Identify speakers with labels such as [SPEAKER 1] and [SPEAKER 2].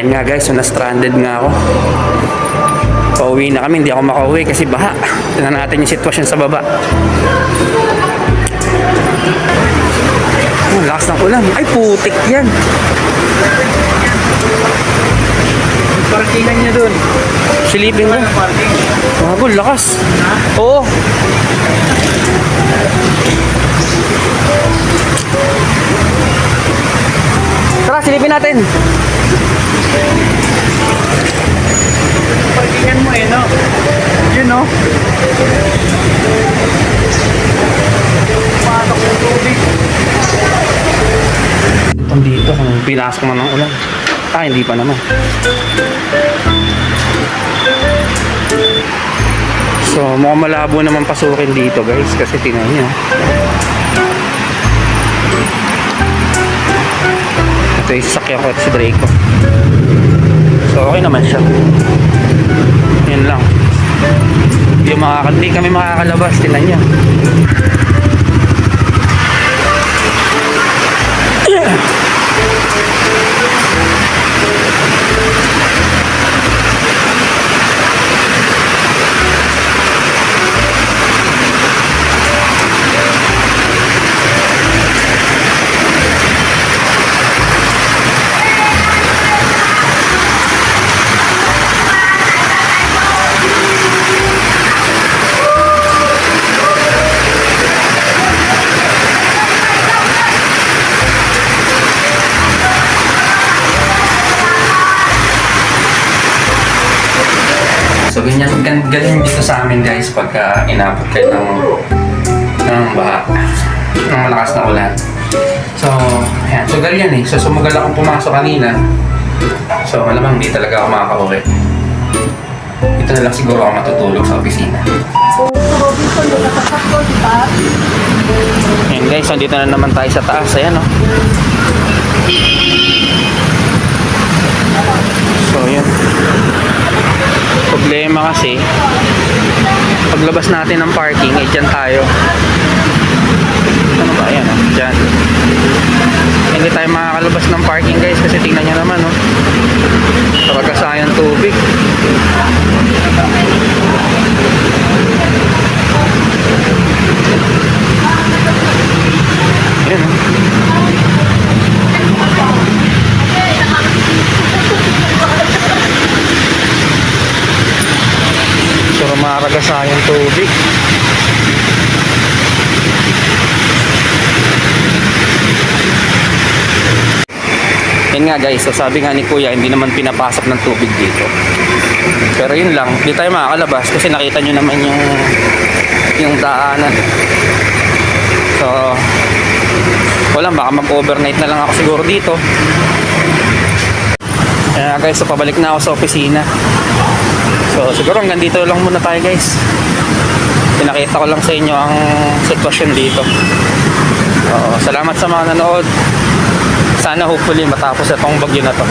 [SPEAKER 1] Yan nga guys, so na-stranded nga ako. Pauwi na kami, hindi ako makauwi kasi baha. Tignan natin yung sitwasyon sa baba. Oh, lakas ng ulan. Ay, putik yan.
[SPEAKER 2] Parkingan niya dun.
[SPEAKER 1] Silipin mo.
[SPEAKER 2] Parking.
[SPEAKER 1] Bago, lakas. Oo. Tara, silipin natin.
[SPEAKER 2] Parkingan mo eh, no? Yun, no? Pasok ng tubig.
[SPEAKER 1] Itong dito, kung pinasok mo ng ulan. Ah, hindi pa naman. So, mukhang malabo naman pasukin dito guys kasi tingnan nyo. Ito yung sasakyan ko at si Draco. So, okay naman siya. Yun lang. Hindi, makaka- hindi kami makakalabas. Tingnan nyo. So ganyan, gan, ganyan dito sa amin guys pagka inabot kayo ng, ng baha, ng malakas na ulan. So, ayan. So ganyan eh. So sumugal akong pumasok kanina. So malamang hindi talaga ako makaka-uwi. Ito na lang siguro ako matutulog sa opisina. Ayan guys, nandito na naman tayo sa taas. Ayan oh. So yun. Problema kasi, paglabas natin ng parking, eh dyan tayo. Ano ba? Ayan, oh, dyan. Hindi tayo makakalabas ng parking guys kasi tingnan nyo naman, oh. Kapag tubig. So, maragasa yung tubig. Yan nga guys, so sabi nga ni Kuya, hindi naman pinapasok ng tubig dito. Pero yun lang, hindi tayo makakalabas kasi nakita nyo naman yung yung daanan. So, wala, baka mag-overnight na lang ako siguro dito. Kaya guys, so pabalik na ako sa opisina. So, siguro hanggang dito lang muna tayo guys. Pinakita ko lang sa inyo ang sitwasyon dito. Oo, salamat sa mga nanood. Sana hopefully matapos itong bagyo na to.